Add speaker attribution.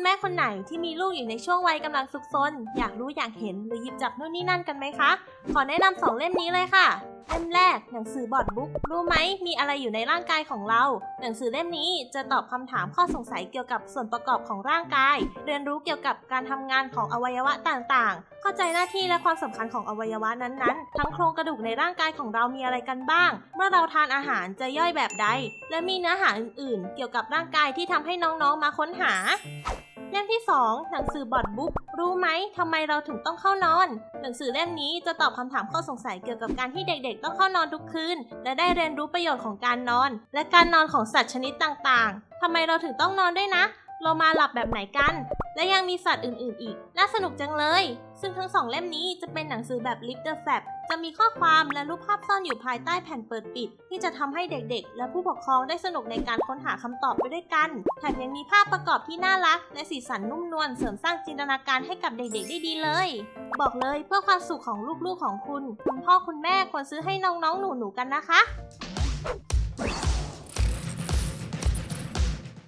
Speaker 1: คุณแม่คนไหนที่มีลูกอยู่ในช่วงวัยกำลังซุกซน อยากรู้อยากเห็นหรือหยิบจับนู่นนี่นั่นกันไหมคะ ขอแนะนำสองเล่มนี้เลยค่ะ เล่มแรกหนังสือบอร์ดบุ๊กรู้ไหมมีอะไรอยู่ในร่างกายของเรา หนังสือเล่มนี้จะตอบคำถามข้อสงสัยเกี่ยวกับส่วนประกอบของร่างกาย เรียนรู้เกี่ยวกับการทำงานของอวัยวะต่างๆ เข้าใจหน้าที่และความสำคัญของอวัยวะนั้นๆ ทั้งโครงกระดูกในร่างกายของเรามีอะไรกันบ้าง เมื่อเราทานอาหารจะย่อยแบบใด และมีเนื้อหาอื่นๆ เกี่ยวกับร่างกายที่ทำให้น้องๆมาค้นหา เล่มที่ 2 หนังสือบอดบุ๊กรู้ไหมทำไมเราถึงต้องเข้านอน หนังสือเล่มนี้จะตอบคำถามข้อสงสัยเกี่ยวกับการที่เด็กๆ ต้องเข้านอนทุกคืน และได้เรียนรู้ประโยชน์ของการนอน และการนอนของสัตว์ชนิดต่างๆทำไมเราถึงต้องนอนด้วยนะ เรามาหลับแบบไหนกัน และยังมีสัตว์อื่นๆ อีก น่าสนุกจังเลย ซึ่งทั้งสองเล่มนี้จะเป็นหนังสือแบบ Lift the Flap จะมีข้อความและรูปภาพซ่อนอยู่ภายใต้แผ่นเปิดปิด ที่จะทำให้เด็กๆ และผู้ปกครองได้สนุกในการค้นหาคำตอบไปด้วยกัน แถมยังมีภาพประกอบที่น่ารัก และสีสันนุ่มนวลเสริมสร้างจินตนาการให้กับเด็กๆ ได้ดีเลย บอกเลยเพื่อความสุขของลูกๆของคุณ คุณพ่อคุณแม่ควรซื้อให้น้องๆหนูๆกันนะคะ